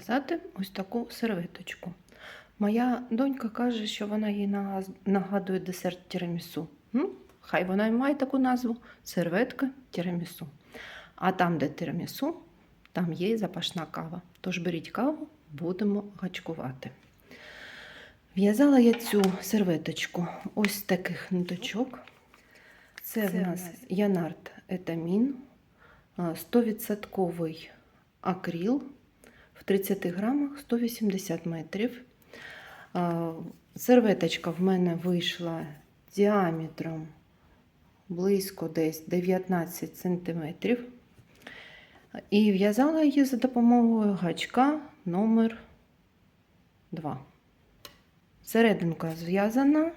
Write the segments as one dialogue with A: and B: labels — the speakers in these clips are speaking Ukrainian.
A: зв'язати ось таку серветочку. Моя донька каже, що вона їй нагадує десерт тірамісу. Ну, хай вона і має таку назву серветка тірамісу. А там, де тірамісу, там є і запашна кава. Тож беріть каву, будемо гачкувати. В'язала я цю серветочку ось таких ниточок. Це, в нас Янард Етамін, 100% акріл в 30 грамах 180 метрів. Серветочка в мене вийшла діаметром близько десь 19 сантиметрів. І в'язала її за допомогою гачка номер 2. Серединка зв'язана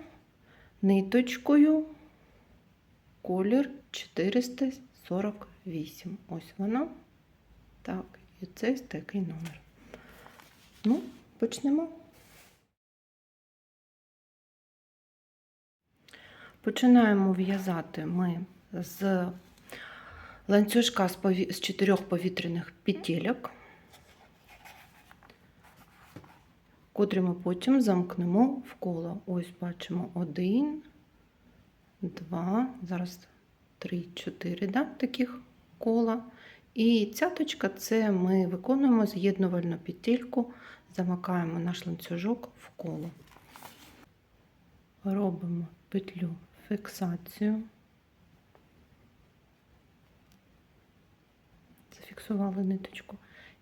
A: ниточкою колір 448. Ось вона. Так, і це такий номер. Ну, почнемо. Починаємо в'язати ми з ланцюжка з чотирьох повітряних петельок, котрі ми потім замкнемо в коло. Ось бачимо один, два, зараз три, чотири да, таких кола. І цяточка це ми виконуємо з'єднувальну петельку, замикаємо наш ланцюжок в коло. Робимо петлю фіксацію. Зафіксували ниточку.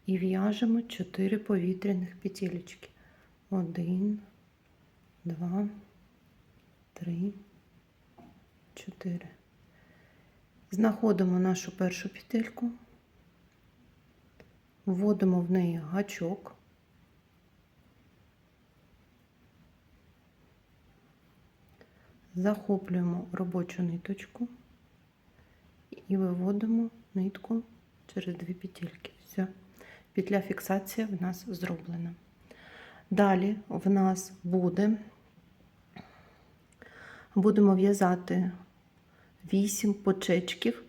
A: І в'яжемо 4 повітряних петелечки. Один, два, три, чотири. Знаходимо нашу першу петельку, вводимо в неї гачок. Захоплюємо робочу ниточку і виводимо нитку через дві петельки. Все, петля фіксації в нас зроблена. Далі в нас буде, будемо в'язати 8 почечків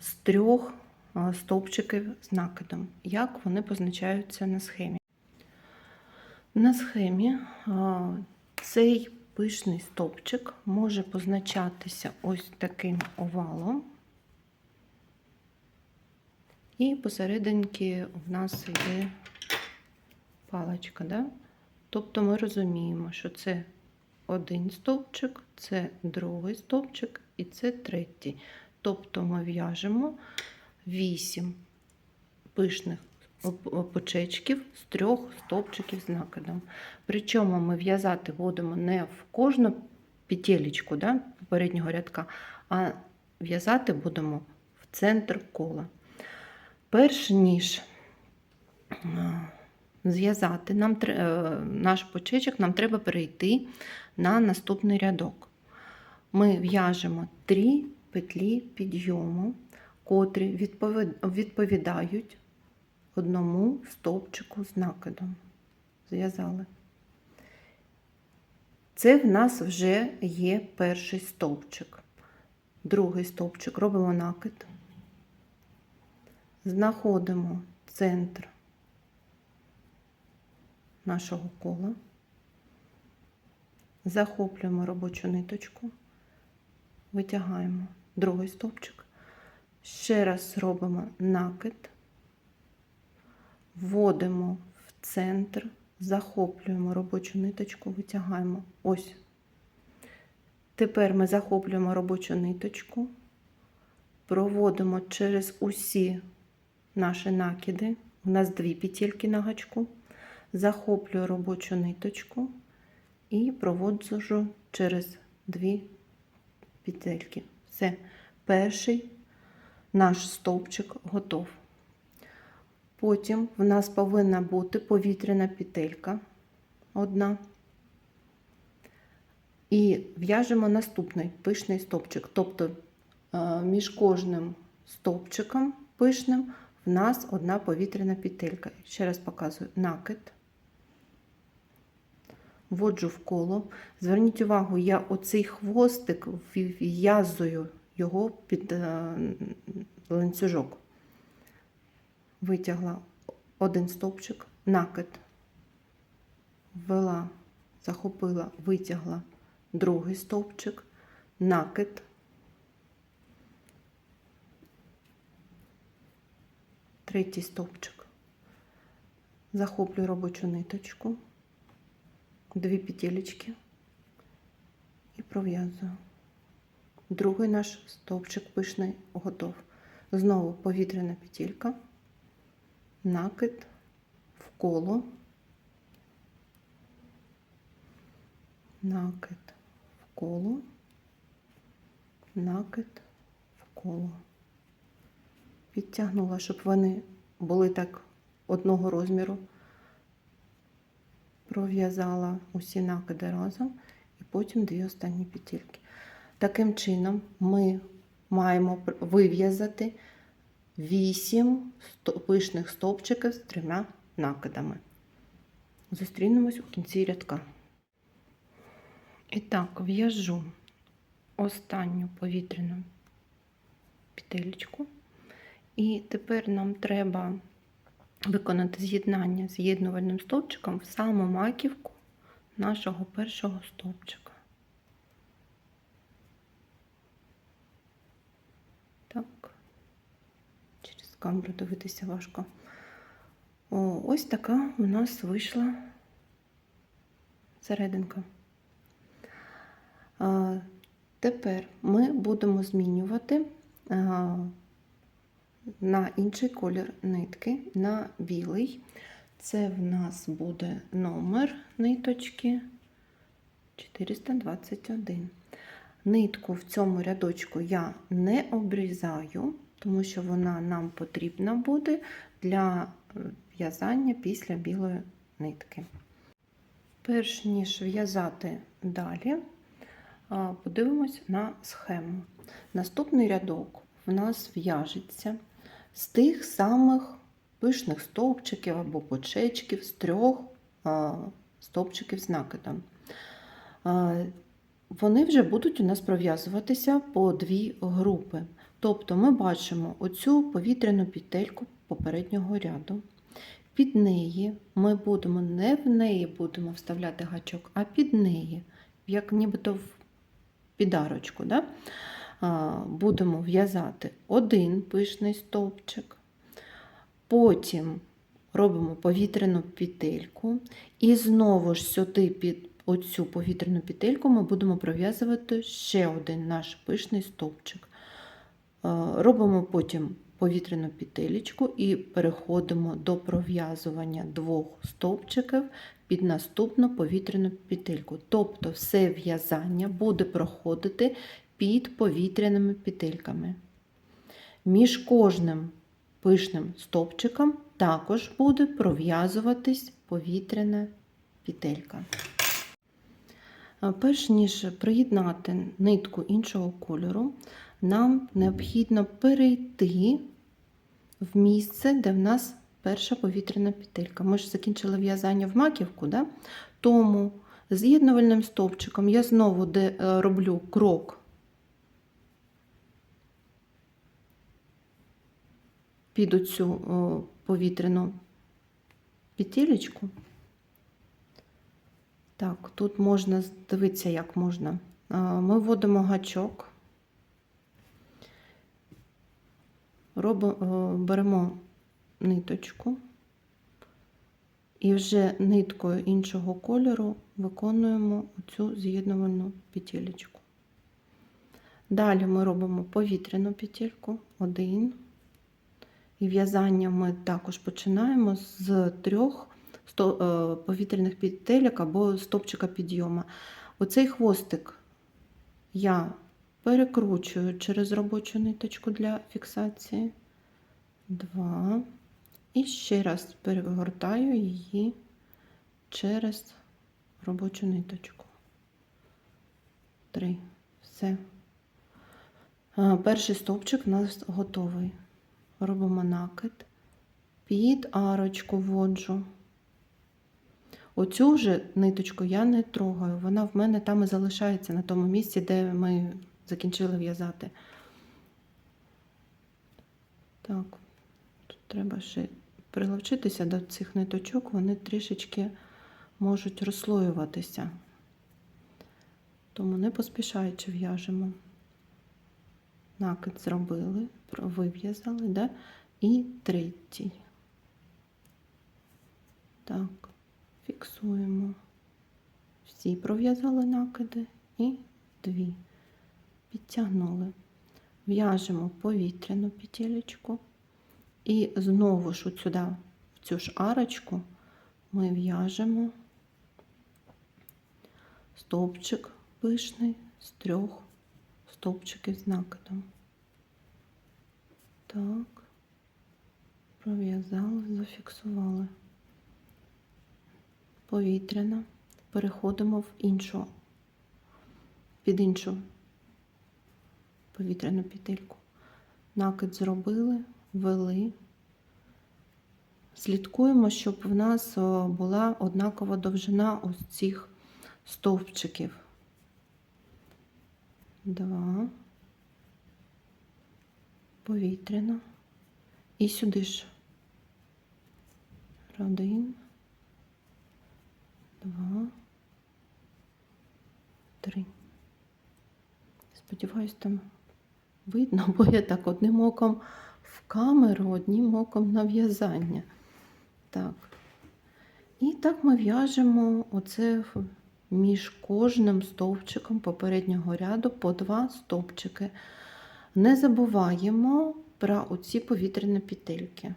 A: з трьох а, стовпчиків з накидом. Як вони позначаються на схемі? На схемі цей пишний стовпчик може позначатися ось таким овалом. І посерединки в нас йде паличка. Да? Тобто ми розуміємо, що це один стовпчик, це другий стовпчик і це третій. Тобто ми в'яжемо 8 пишних почечків з трьох стовпчиків з накидом. Причому ми в'язати будемо не в кожну петелечку да, попереднього рядка, а в'язати будемо в центр кола. Перш ніж зв'язати нам наш почечок, нам треба перейти на наступний рядок. Ми в'яжемо 3 петлі підйому, котрі відповідають одному стовпчику з накидом. Зв'язали. Це в нас вже є перший стовпчик. Другий стовпчик робимо накид, знаходимо центр нашого кола, захоплюємо робочу ниточку, витягаємо другий стовпчик, ще раз робимо накид, вводимо в центр, захоплюємо робочу ниточку, витягаємо ось. Тепер ми захоплюємо робочу ниточку, проводимо через усі наші накиди. У нас дві петельки на гачку. Захоплюю робочу ниточку і проводжу через дві петельки. Все, перший наш стовпчик готов. Потім в нас повинна бути повітряна петелька одна. І в'яжемо наступний пишний стовпчик. Тобто між кожним стовпчиком пишним в нас одна повітряна петелька. Ще раз показую накид. Вводжу в коло. Зверніть увагу, я оцей хвостик в'язую його під ланцюжок. Витягла один стовпчик, накид, ввела, захопила, витягла другий стовпчик, накид, третій стовпчик, захоплюю робочу ниточку, дві петелечки і пров'язую. Другий наш стовпчик пишний готов. Знову повітряна петелька, накид в коло, накид в коло, накид в коло. Підтягнула, щоб вони були так одного розміру. Пров'язала усі накиди разом і потім дві останні петельки. Таким чином ми маємо вив'язати 8 пишних стовпчиків з трьома накидами. Зустрінемось у кінці рядка. І так, в'яжу останню повітряну петелечку. І тепер нам треба виконати з'єднання з'єднувальним стовпчиком в саму маківку нашого першого стовпчика. Так, через камеру дивитися важко. О, ось така у нас вийшла серединка. А, тепер ми будемо змінювати а, на інший колір нитки, на білий. Це в нас буде номер ниточки 421. Нитку в цьому рядочку я не обрізаю, тому що вона нам потрібна буде для е, в'язання після білої нитки. Перш ніж в'язати далі, а, подивимось на схему. Наступний рядок в нас в'яжеться з тих самих пишних стовпчиків або почечків, з трьох стовпчиків з накидом. Вони вже будуть у нас пров'язуватися по дві групи. Тобто ми бачимо оцю повітряну петельку попереднього ряду. Під неї ми будемо не в неї будемо вставляти гачок, а під неї, як нібито в підарочку. Да? Будемо в'язати один пишний стовпчик, потім робимо повітряну петельку, і знову ж сюди під оцю повітряну петельку ми будемо пров'язувати ще один наш пишний стовпчик. Е, Робимо потім повітряну петелечку і переходимо до пров'язування двох стовпчиків під наступну повітряну петельку. Тобто все в'язання буде проходити під повітряними петельками. Між кожним пишним стовпчиком також буде пров'язуватись повітряна петелька. Перш ніж приєднати нитку іншого кольору, нам необхідно перейти в місце, де в нас перша повітряна петелька. Ми ж закінчили в'язання в маківку, да? тому з'єднувальним стовпчиком я знову де, е, роблю крок під оцю повітряну петелечку. Так, тут можна дивитися, як можна. Ми вводимо гачок, робимо, беремо ниточку і вже ниткою іншого кольору виконуємо цю з'єднувальну петелечку. Далі ми робимо повітряну петельку, один. І в'язання ми також починаємо з трьох е, повітряних петелек або стопчика підйому. Оцей хвостик я перекручую через робочу ниточку для фіксації. Два. І ще раз перегортаю її через робочу ниточку. Три. Все. Перший стовпчик у нас готовий. Робимо накид, під арочку вводжу. Оцю вже ниточку я не трогаю, вона в мене там і залишається на тому місці, де ми закінчили в'язати. Так, тут треба ще прилучитися до цих ниточок, вони трішечки можуть розслоюватися. Тому не поспішаючи в'яжемо. Накид зробили, вив'язали, да? і третій. Так, фіксуємо. Всі пров'язали накиди і дві. Підтягнули. В'яжемо повітряну петелечку. І знову ж от сюди, в цю ж арочку, ми в'яжемо стовпчик пишний з трьох стовпчиків з накидом. Так, пров'язали, зафіксували. Повітряна. Переходимо в іншу, під іншу повітряну петельку. Накид зробили, ввели. Слідкуємо, щоб в нас була однакова довжина ось цих стовпчиків. Два. Повітряна. І сюди ж. Один. Два. Три. Сподіваюсь, там видно, бо я так одним оком в камеру, одним оком на в'язання. Так. І так ми в'яжемо оце між кожним стовпчиком попереднього ряду по два стовпчики. Не забуваємо про оці повітряні петельки.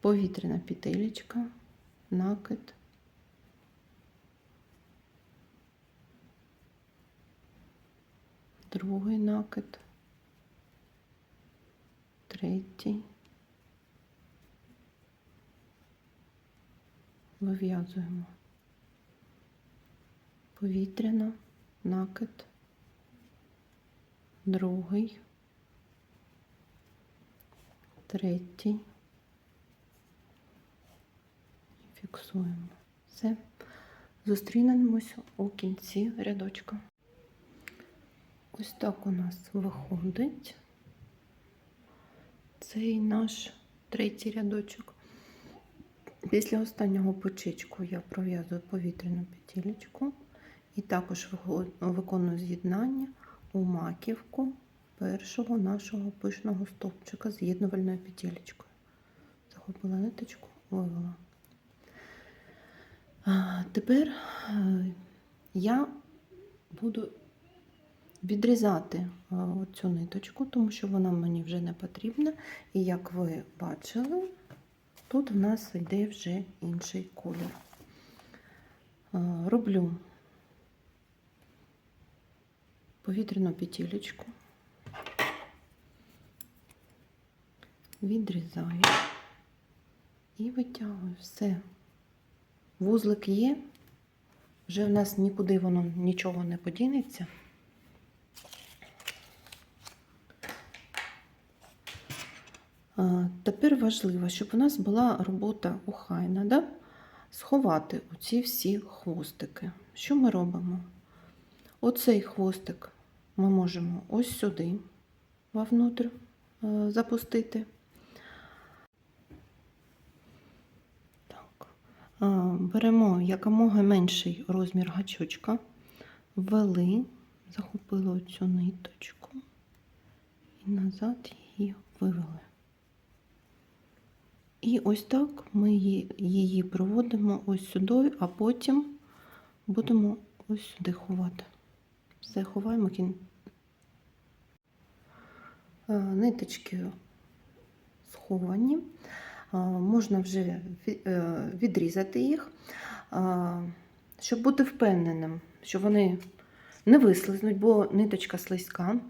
A: Повітряна петелечка, накид. Другий накид. Третій. Вив'язуємо. Повітряна, накид. Другий. Третій. Фіксуємо. Все. Зустрінемось у кінці рядочка. Ось так у нас виходить цей наш третій рядочок. Після останнього почечку я пров'язую повітряну петелечку і також виконую з'єднання у маківку першого нашого пишного стовпчика з'єднувальною петелечкою. Захопила ниточку, вивела. Тепер е, я буду відрізати е, цю ниточку, тому що вона мені вже не потрібна. І як ви бачили, тут в нас йде вже інший колір. Е, Роблю повітряну петелечку, відрізаю і витягую все. Вузлик є, вже в нас нікуди воно нічого не подінеться. Тепер важливо, щоб у нас була робота охайна, да? сховати оці всі хвостики. Що ми робимо? Оцей хвостик ми можемо ось сюди вовнутрь е, запустити. Так. Беремо якомога менший розмір гачочка, ввели, захопили цю ниточку і назад її вивели. І ось так ми її, проводимо ось сюди, а потім будемо ось сюди ховати. Все, ховаємо кін. Е, Ниточки сховані. Е, Можна вже е, відрізати їх, щоб бути впевненим, що вони не вислизнуть, бо ниточка слизька.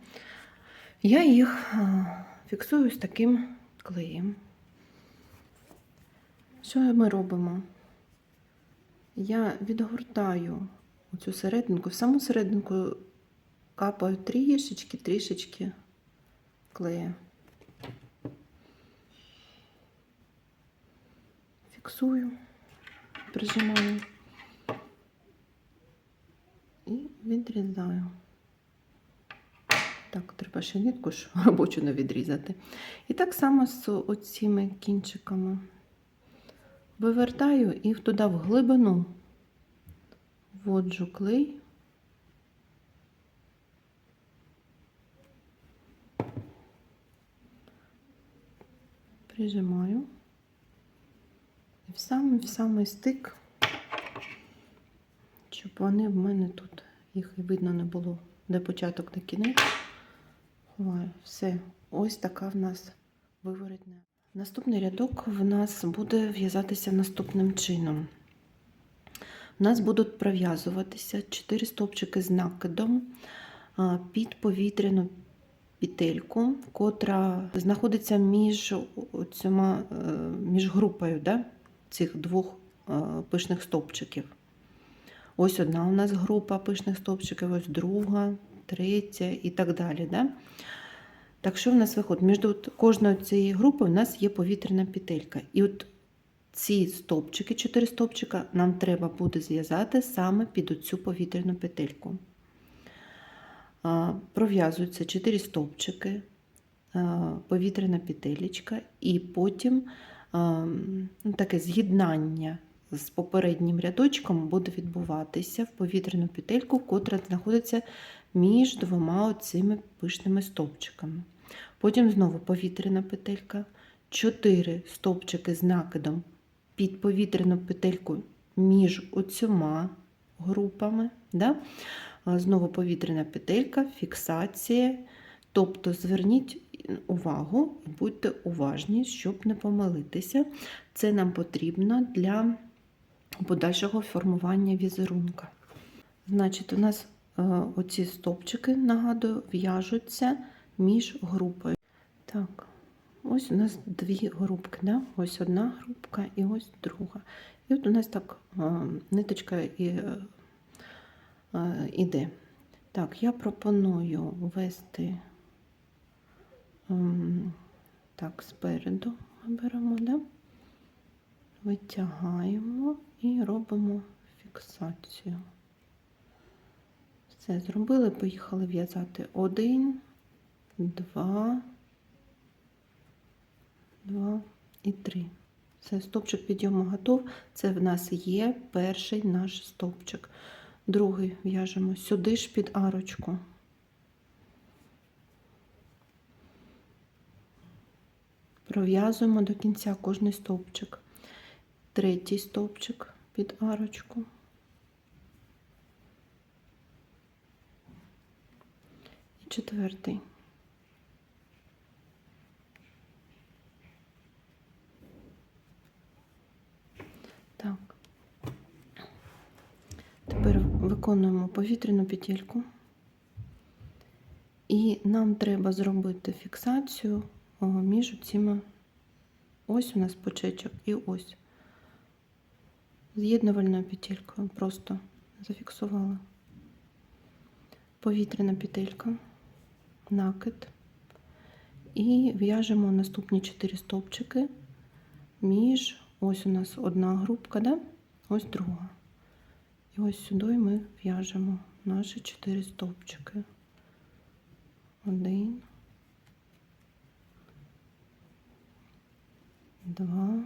A: Я їх фіксую з таким клеєм. Що ми робимо? Я відгортаю цю серединку, в саму серединку капаю трішечки, трішечки клею. Фіксую, прижимаю і відрізаю. Так, треба ще нитку ж робочу не відрізати. І так само з оціми кінчиками. Вивертаю і туди в глибину вводжу клей. Прижимаю. І в самий, в самий стик, щоб вони в мене тут, їх і видно не було, де початок, де кінець. Ховаю. Все. Ось така в нас виворотня. Наступний рядок в нас буде в'язатися наступним чином. У нас будуть пров'язуватися 4 стовпчики з накидом під повітряну петельку, котра знаходиться між, цьома, е, між групою да, цих двох е, пишних стовпчиків. Ось одна у нас група пишних стовпчиків, ось друга, третя і так далі. Да? Так що в нас виходить? Між кожною цією групою у нас є повітряна петелька. І от ці стовпчики, 4 стовпчика, нам треба буде зв'язати саме під оцю повітряну петельку. Пров'язуються 4 стовпчики, повітряна петелечка, і потім ну, таке з'єднання з попереднім рядочком буде відбуватися в повітряну петельку, котра знаходиться між двома цими пишними стовпчиками. Потім знову повітряна петелька, 4 стовпчики з накидом під повітряну петельку між оцюма групами. Да? Знову повітряна петелька, фіксація. Тобто зверніть увагу і будьте уважні, щоб не помилитися. Це нам потрібно для подальшого формування візерунка. Значить, у нас оці стовпчики, нагадую, в'яжуться між групою. Так, ось у нас дві групки. Да? Ось одна групка і ось друга. І от у нас так е, ниточка е, е, іде. Так, я пропоную ввести ем, так, спереду беремо, да? витягаємо і робимо фіксацію. Все зробили, поїхали в'язати один, два, два і три. Все, стовпчик підйому готов. Це в нас є перший наш стовпчик. Другий в'яжемо сюди ж під арочку. Пров'язуємо до кінця кожний стовпчик. Третій стовпчик під арочку. І четвертий. Так. Тепер виконуємо повітряну петельку. І нам треба зробити фіксацію між цими ось у нас почечок і ось. З'єднувальною петелькою просто зафіксувала. Повітряна петелька, накид. І в'яжемо наступні 4 стовпчики між ось у нас одна групка, да? ось друга. І ось сюди ми в'яжемо наші 4 стовпчики. Один, два,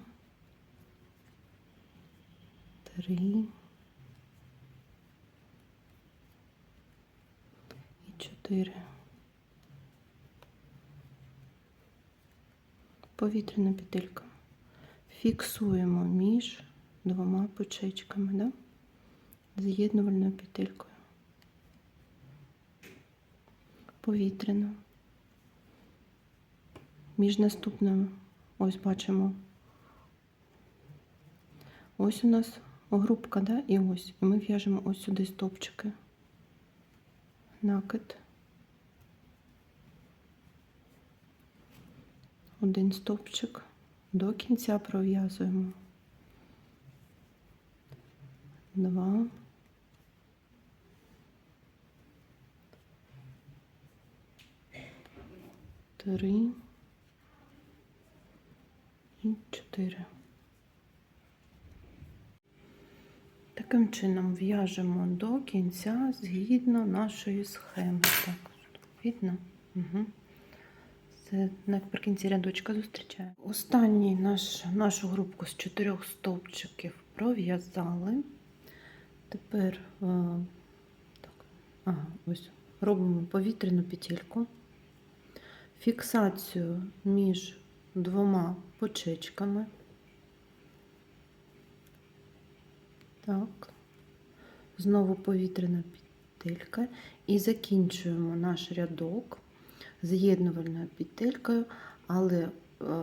A: три і чотири. Повітряна петелька. Фіксуємо між двома почечками, да? з'єднувальною петелькою. Повітряна. Між наступними, ось бачимо, ось у нас групка, да? і ось. І ми в'яжемо ось сюди стовпчики. Накид. Один стовпчик. До кінця пров'язуємо. Два. Три. І чотири. Таким чином в'яжемо до кінця згідно нашої схеми. Так, видно? Угу. Це наприкінці рядочка зустрічає. Останній наш, нашу групку з чотирьох стовпчиків пров'язали. Тепер е, так, ага, ось, робимо повітряну петельку, фіксацію між двома почечками. Так. Знову повітряна петелька. І закінчуємо наш рядок з'єднувальною петелькою, але е,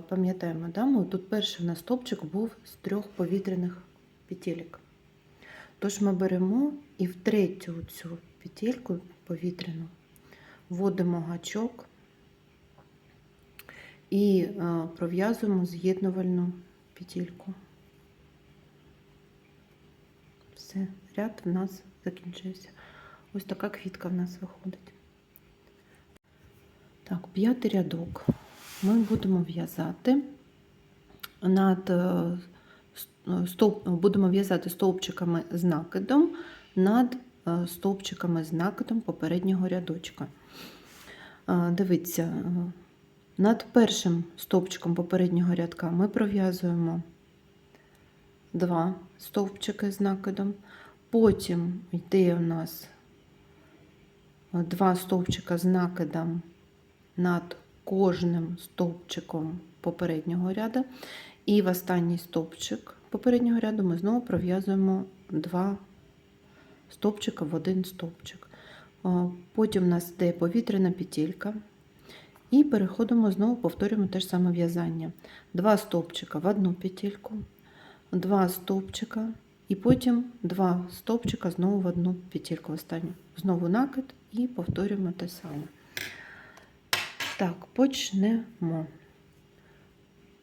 A: пам'ятаємо, да, ми тут перший у був з трьох повітряних петелек. Тож ми беремо і в третю цю петельку повітряну вводимо гачок і е, пров'язуємо з'єднувальну петельку. Все, ряд в нас закінчився. Ось така квітка в нас виходить. Так, п'ятий рядок. Ми будемо в'язати над е, стовп, будемо в'язати стовпчиками з накидом над е, стовпчиками з накидом попереднього рядочка. Е, Дивіться, над першим стовпчиком попереднього рядка ми пров'язуємо два стовпчики з накидом. Потім йде у нас два стовпчика з накидом над кожним стовпчиком попереднього ряду. І в останній стовпчик попереднього ряду ми знову пров'язуємо два стовпчика в один стовпчик. Потім у нас йде повітряна петелька. І переходимо знову, повторюємо те ж саме в'язання. Два стовпчика в одну петельку, два стовпчика, і потім два стовпчика знову в одну петельку останню. Знову накид і повторюємо те саме. Так, почнемо.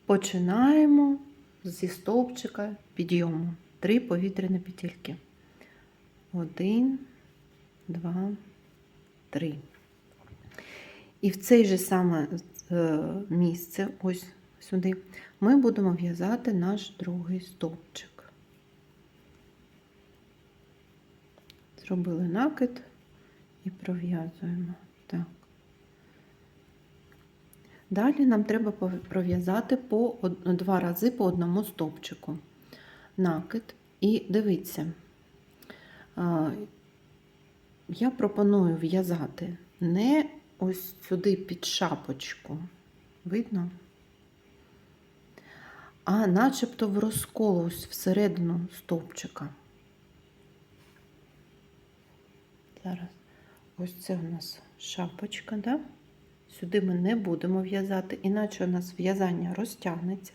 A: Починаємо зі стовпчика підйому. Три повітряні петельки. Один, два, три. І в цей же саме е, місце, ось сюди, ми будемо в'язати наш другий стовпчик. Зробили накид і пров'язуємо. Так. Далі нам треба пров'язати по два рази по одному стовпчику. Накид. І дивіться, я пропоную в'язати не ось сюди під шапочку. Видно? А начебто в розкол ось всередину стовпчика. Зараз. Ось це у нас шапочка, да? Сюди ми не будемо в'язати, іначе у нас в'язання розтягнеться,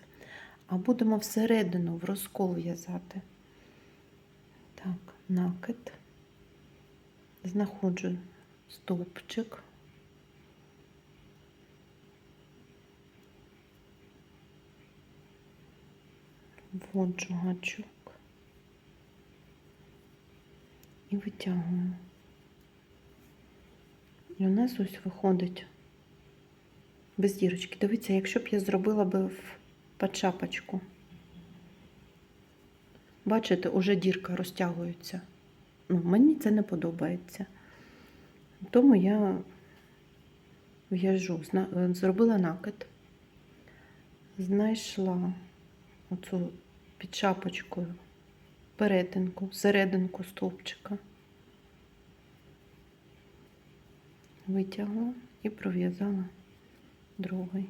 A: а будемо всередину в розкол в'язати. Так, накид. Знаходжу стовпчик. Вводжу гачок і витягую. І у нас ось виходить без дірочки. Дивіться, якщо б я зробила би в під шапочку. Бачите, уже дірка розтягується. Ну, мені це не подобається. Тому я в'яжу, зробила накид, знайшла оцю під шапочкою перетинку, серединку стовпчика. Витягла і пров'язала другий.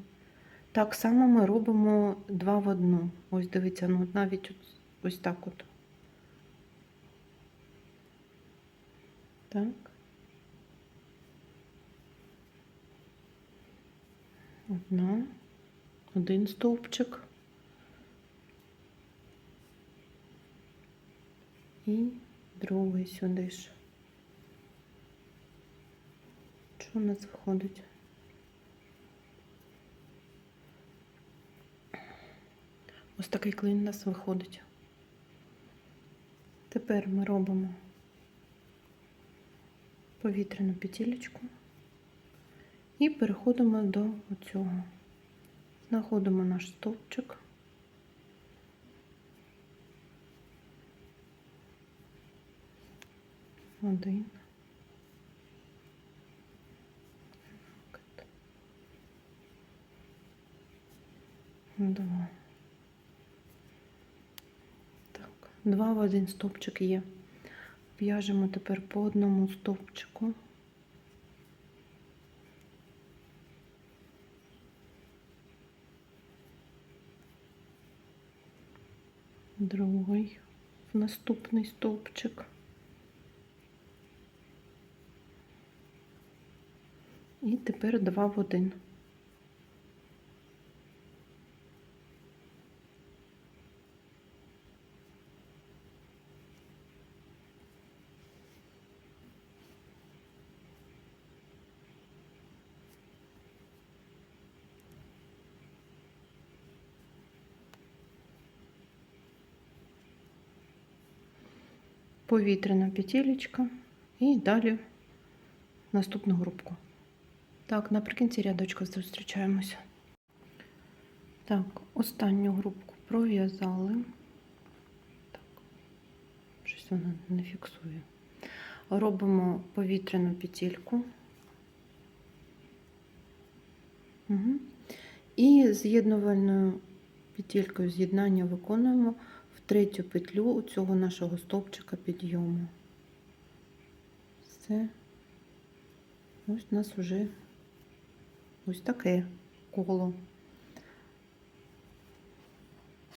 A: Так само ми робимо два в одну. Ось дивіться, ну навіть ось, так от. Так. Одна, один стовпчик. І другий сюди ж. Що у нас виходить? Ось такий клин у нас виходить. Тепер ми робимо повітряну петелечку і переходимо до цього. Знаходимо наш стовпчик. Один. Два. Два в один стовпчик є. В'яжемо тепер по одному стовпчику. Другий в наступний стовпчик. І тепер два в один. Повітряна петелечка і далі наступну групку. Так, наприкінці рядочка зустрічаємося. Так, останню групку пров'язали. Так, щось вона не фіксує. Робимо повітряну петельку. Угу. І з'єднувальною петелькою з'єднання виконуємо третю петлю у цього нашого стовпчика підйому. Все. Ось у нас вже ось таке коло.